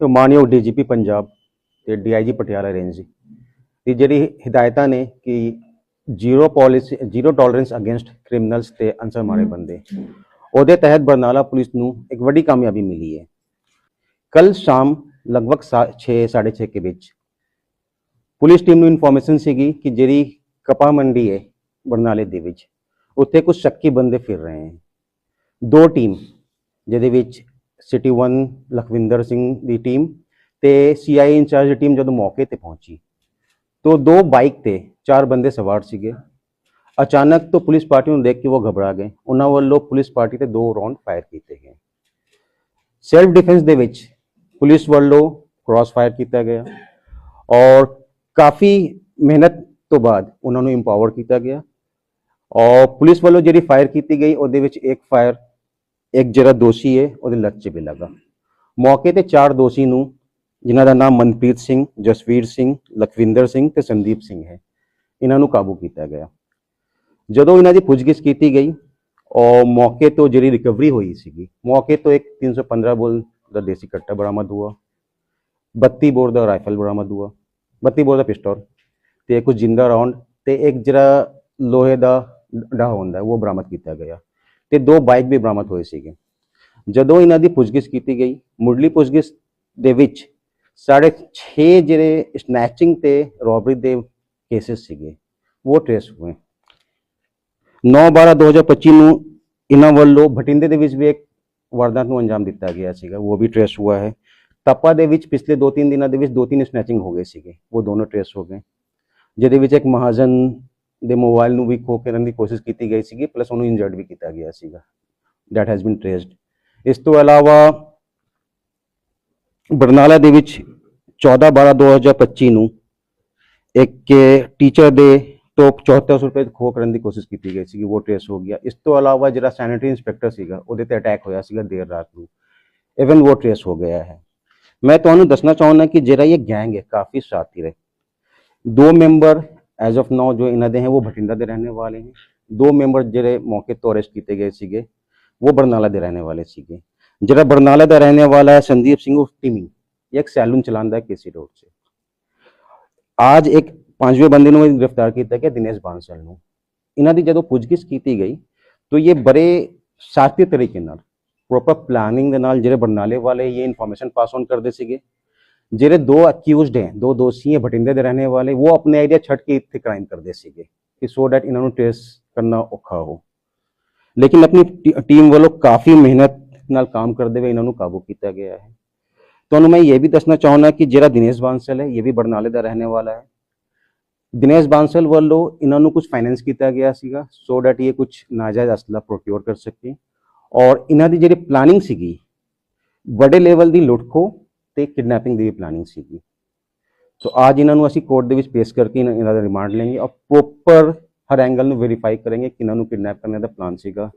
ਤੇ ਮਾਨਯੋਗ ਡੀਜੀਪੀ ਪੰਜਾਬ ਤੇ ਡੀਆਈਜੀ ਪਟਿਆਲਾ ਰੇਂਜ ਦੀ ਦੀ ਜਿਹੜੀ ਹਦਾਇਤਾਂ ਨੇ ਕਿ zero policy zero tolerance against criminals ਤੇ ਅਨਸਰ ਮਾਰੇ ਬੰਦੇ ਉਹਦੇ ਤਹਿਤ ਬਰਨਾਲਾ ਪੁਲਿਸ ਨੂੰ ਇੱਕ ਵੱਡੀ ਕਾਮਯਾਬੀ ਮਿਲੀ ਹੈ। ਕੱਲ ਸ਼ਾਮ ਲਗਭਗ 6:30 ਕੇ ਵਿੱਚ ਪੁਲਿਸ ਟੀਮ ਨੂੰ ਇਨਫੋਰਮੇਸ਼ਨ ਸੀਗੀ ਕਿ ਜਿਹੜੀ ਕਪਾ ਮੰਡੀ ਹੈ ਬਰਨਾਲੇ ਦੇ ਵਿੱਚ ਉੱਥੇ ਕੁਝ ਸ਼ੱਕੀ ਬੰਦੇ ਫਿਰ ਰਹੇ ਹਨ ਦੋ ਟੀਮ ਜਿਹਦੇ ਵਿੱਚ ਸਿਟੀ 1 ਲਖਵਿੰਦਰ ਸਿੰਘ ਦੀ ਟੀਮ ਤੇ ਸੀਆਈ ਇੰਚਾਰਜ ਦੀ ਟੀਮ ਜਦੋਂ ਮੌਕੇ ਤੇ ਪਹੁੰਚੀ, ਤੋ ਦੋ ਬਾਈਕ ਤੇ ਚਾਰ ਬੰਦੇ ਸਵਾਰ ਸੀਗੇ। ਅਚਾਨਕ ਤੋਂ ਪੁਲਿਸ ਪਾਰਟੀ ਨੂੰ ਦੇਖ ਕੇ ਉਹ ਘਬਰਾ ਗਏ। ਉਹਨਾਂ ਵੱਲੋਂ ਪੁਲਿਸ ਪਾਰਟੀ ਤੇ ਦੋ ਰਾਉਂਡ ਫਾਇਰ ਕੀਤੇ ਗਏ। ਸੈਲਫ ਡਿਫੈਂਸ ਦੇ ਵਿੱਚ ਪੁਲਿਸ ਵੱਲੋਂ ਕ੍ਰਾਸ ਫਾਇਰ ਕੀਤਾ ਗਿਆ ਔਰ ਕਾਫੀ ਮਿਹਨਤ ਤੋਂ ਬਾਅਦ ਉਹਨਾਂ ਨੂੰ ਇੰਪਾਵਰ ਕੀਤਾ ਗਿਆ ਔਰ ਪੁਲਿਸ ਵੱਲੋਂ ਜਿਹੜੀ ਫਾਇਰ ਕੀਤੀ ਗਈ, ਉਹਦੇ ਵਿੱਚ ਇੱਕ ਫਾਇਰ ਇੱਕ ਜਿਹੜਾ ਦੋਸ਼ੀ ਹੈ ਉਹਦੇ ਲੱਤ 'ਚ ਵੀ ਲੱਗਾ। ਮੌਕੇ ਤੇ ਚਾਰ ਦੋਸ਼ੀ ਨੂੰ, ਜਿਨ੍ਹਾਂ ਦਾ ਨਾਮ ਮਨਪ੍ਰੀਤ ਸਿੰਘ, ਜਸਵੀਰ ਸਿੰਘ, ਲਖਵਿੰਦਰ ਸਿੰਘ ਤੇ ਸੰਦੀਪ ਸਿੰਘ ਹੈ। ਇਹਨਾਂ ਨੂੰ ਕਾਬੂ ਕੀਤਾ ਗਿਆ। ਜਦੋਂ ਇਹਨਾਂ ਦੀ ਪੁੱਛਗਿੱਛ ਕੀਤੀ ਗਈ ਔਰ ਮੌਕੇ ਤੋਂ ਜਿਹੜੀ ਰਿਕਵਰੀ ਹੋਈ ਸੀਗੀ, ਮੌਕੇ ਤੋਂ ਇੱਕ 315 ਬੋਲ ਦਾ ਦੇਸੀ ਕੱਟਾ ਬਰਾਮਦ ਹੋਇਆ 32 ਬੋਰ ਦਾ ਰਾਈਫਲ ਬਰਾਮਦ ਹੋਇਆ 32 ਬੋਰ ਦਾ ਪਿਸਟਲ, ਤੇ ਕੁਝ ਜਿੰਦਾ ਰਾਉਂਡ ਤੇ ਇੱਕ ਜਿਹੜਾ ਲੋਹੇ ਦਾ ਡਾ ਹੁੰਦਾ, ਉਹ ਬਰਾਮਦ ਕੀਤਾ ਗਿਆ। ਤੇ ਦੋ ਬਾਈਕ ਵੀ ਬਰਾਮਦ ਹੋਏ ਸੀਗੇ। ਜਦੋਂ ਇਹਨਾਂ ਦੀ ਪੁੱਛਗਿੱਛ ਕੀਤੀ ਗਈ, ਮੁੱਢਲੀ ਪੁੱਛਗਿੱਛ ਦੇ ਵਿੱਚ ਸਾਢੇ 6 ਜਿਹੜੇ ਸਨੈਚਿੰਗ ਤੇ ਰੋਬਰੀ ਦੇ ਕੇसेस ਸੀਗੇ, ਉਹ ਟ੍ਰੇਸ ਹੋਏ। 9/12/2025 ਨੂੰ ਇਹਨਾਂ ਵੱਲੋਂ ਬਠਿੰਡੇ ਦੇ ਵਿੱਚ ਵੀ ਇੱਕ ਵਾਰਦਾਤ ਨੂੰ ਅੰਜਾਮ ਦਿੱਤਾ ਗਿਆ ਸੀਗਾ, ਉਹ ਵੀ ਟ੍ਰੇਸ ਹੋਇਆ ਹੈ। ਤਪਾ ਦੇ ਵਿੱਚ ਪਿਛਲੇ 2-3 ਦਿਨਾਂ ਦੇ ਵਿੱਚ ਦੋ ਤਿੰਨ ਸਨੈਚਿੰਗ ਹੋ ਗਏ ਸੀਗੇ, ਉਹ ਦੋਨੋਂ ਟ੍ਰੇਸ ਹੋ ਗਏ। ਜਿਹਦੇ ਵਿੱਚ ਇੱਕ ਮਹਾਜਨ ਦੇ ਮੋਬਾਈਲ ਨੂੰ ਵੀ ਖੋ ਕੇ ਕਰਨ ਦੀ ਕੋਸ਼ਿਸ਼ ਕੀਤੀ ਗਈ ਸੀਗੀ ਪਲੱਸ ਉਹਨੂੰ ਇੰਜਰਡ ਵੀ ਕੀਤਾ ਗਿਆ ਸੀਗਾ। That has been traced. ਇਸ ਤੋਂ ਇਲਾਵਾ ਬਰਨਾਲਾ ਦੇ ਵਿੱਚ 14 12 2025 ਨੂੰ ਇੱਕ ਟੀਚਰ ਦੇ ਤੋਂ 7400 ਰੁਪਏ ਖੋਹ ਕਰਨ ਦੀ ਕੋਸ਼ਿਸ਼ ਕੀਤੀ ਗਈ ਸੀਗੀ, ਉਹ ਟ੍ਰੇਸ ਹੋ ਗਿਆ। ਇਸ ਤੋਂ ਇਲਾਵਾ ਜਿਹੜਾ ਸੈਨੇਟਰੀ ਇੰਸਪੈਕਟਰ ਸੀਗਾ, ਉਹਦੇ ਤੇ ਅਟੈਕ ਹੋਇਆ ਸੀਗਾ ਦੇਰ ਰਾਤ ਨੂੰ। ਇਵਨ ਉਹ ਟ੍ਰੇਸ ਹੋ ਗਿਆ ਹੈ। ਮੈਂ ਤੁਹਾਨੂੰ ਦੱਸਣਾ ਚਾਹੁੰਦਾ ਕਿ ਜਿਹੜਾ ਇਹ ਗੈਂਗ ਹੈ, ਕਾਫੀ ਸਾਥੀ ਰਹੇ। ਦੋ ਮੈਂਬਰ ਐਜ਼ ਆਫ ਨਾਓ ਜੋ ਇਹਨਾਂ ਦੇ ਹੈ ਉਹ ਬਠਿੰਡਾ ਦੇ ਰਹਿਣੇ ਵਾਲੇ ਹਨ ਦੋ ਮੈਂਬਰ ਜਿਹੜੇ ਮੌਕੇ ਤੋਂ ਅਰੈਸਟ ਕੀਤੇ ਗਏ ਸੀਗੇ ਉਹ ਬਰਨਾਲਾ ਦੇ ਰਹਿਣੇ ਵਾਲੇ ਸੀਗੇ ਜਿਹੜਾ ਬਰਨਾਲਾ ਦਾ ਰਹਿਣੇ ਵਾਲਾ ਹੈ ਸੰਦੀਪ ਸਿੰਘ ਉਹ ਟੀਮੀ ਇੱਕ ਸੈਲੂਨ ਚਲਾਉਂਦਾ ਹੈ ਕੇਸੀ ਰੋਡ 'ਤੇ ਅੱਜ ਇੱਕ ਪੰਜਵੇਂ ਬੰਦੇ ਨੂੰ ਗ੍ਰਿਫਤਾਰ ਕੀਤਾ ਗਿਆ ਦਿਨੇਸ਼ ਬਾਂਸਲ ਨੂੰ ਇਹਨਾਂ ਦੀ ਜਦੋਂ ਪੁੱਛਗਿੱਛ ਕੀਤੀ ਗਈ ਤਾਂ ਇਹ ਬੜੇ ਸਾਥੀ ਤਰੀਕੇ ਨਾਲ ਪ੍ਰੋਪਰ ਪਲਾਨਿੰਗ ਦੇ ਨਾਲ ਜਿਹੜੇ ਬਰਨਾਲੇ ਵਾਲੇ ਇਹ ਇਨਫੋਰਮੇਸ਼ਨ ਪਾਸ ਔਨ ਕਰਦੇ ਸੀਗੇ ਜਿਹੜੇ ਦੋ ਅਕਿਊਜ਼ਡ ਹੈ, ਦੋ ਦੋਸ਼ੀ ਹੈ, ਬਠਿੰਡੇ ਦੇ ਰਹਿਣੇ ਵਾਲੇ, ਉਹ ਆਪਣੇ ਆਈਡੀਆ ਛੱਡ ਕੇ ਇੱਥੇ ਕ੍ਰਾਈਮ ਕਰਦੇ ਸੀਗੇ ਕਿ ਸੋ ਦੈਟ ਇਹਨਾਂ ਨੂੰ ਟ੍ਰੇਸ ਕਰਨਾ ਔਖਾ ਹੋ। ਲੇਕਿਨ ਆਪਣੀ ਟੀਮ ਵੱਲੋਂ ਕਾਫੀ ਮਿਹਨਤ ਨਾਲ ਕੰਮ ਕਰਦੇ ਹੋਏ ਇਹਨਾਂ ਨੂੰ ਕਾਬੂ ਕੀਤਾ ਗਿਆ ਹੈ। ਤੁਹਾਨੂੰ ਮੈਂ ਇਹ ਵੀ ਦੱਸਣਾ ਚਾਹੁੰਦਾ ਕਿ ਜਿਹੜਾ ਦਿਨੇਸ਼ ਬਾਂਸਲ ਹੈ, ਇਹ ਵੀ ਬਰਨਾਲੇ ਦਾ ਰਹਿਣੇ ਵਾਲਾ ਹੈ। ਦਿਨੇਸ਼ ਬਾਂਸਲ ਵੱਲੋਂ ਇਹਨਾਂ ਨੂੰ ਕੁਝ ਫਾਈਨੈਂਸ ਕੀਤਾ ਗਿਆ ਸੀਗਾ ਸੋ ਡੈਟ ਇਹ ਕੁਝ ਨਾਜਾਇਜ਼ ਅਸਲਾ ਪ੍ਰੋਕਿਉਰ ਕਰ ਸਕੇ। ਔਰ ਇਹਨਾਂ ਦੀ ਜਿਹੜੀ ਪਲਾਨਿੰਗ ਸੀਗੀ, ਵੱਡੇ ਲੈਵਲ ਦੀ ਲੁੱਟਖੋ ਤੇ ਕਿਡਨੈਪਿੰਗ ਦੀ ਵੀ ਪਲਾਨਿੰਗ ਸੀਗੀ। ਸੋ ਅੱਜ ਇਹਨਾਂ ਨੂੰ ਅਸੀਂ ਕੋਰਟ ਦੇ ਵਿੱਚ ਪੇਸ਼ ਕਰਕੇ ਇਹਨਾਂ ਦਾ ਰਿਮਾਂਡ ਲੈਂਗੇ ਔਰ ਪ੍ਰੋਪਰ ਹਰ ਐਂਗਲ ਨੂੰ ਵੈਰੀਫਾਈ ਕਰਾਂਗੇ ਕਿ ਇਹਨਾਂ ਨੂੰ ਕਿਡਨੈਪ ਕਰਨ ਦਾ ਪਲਾਨ ਸੀਗਾ।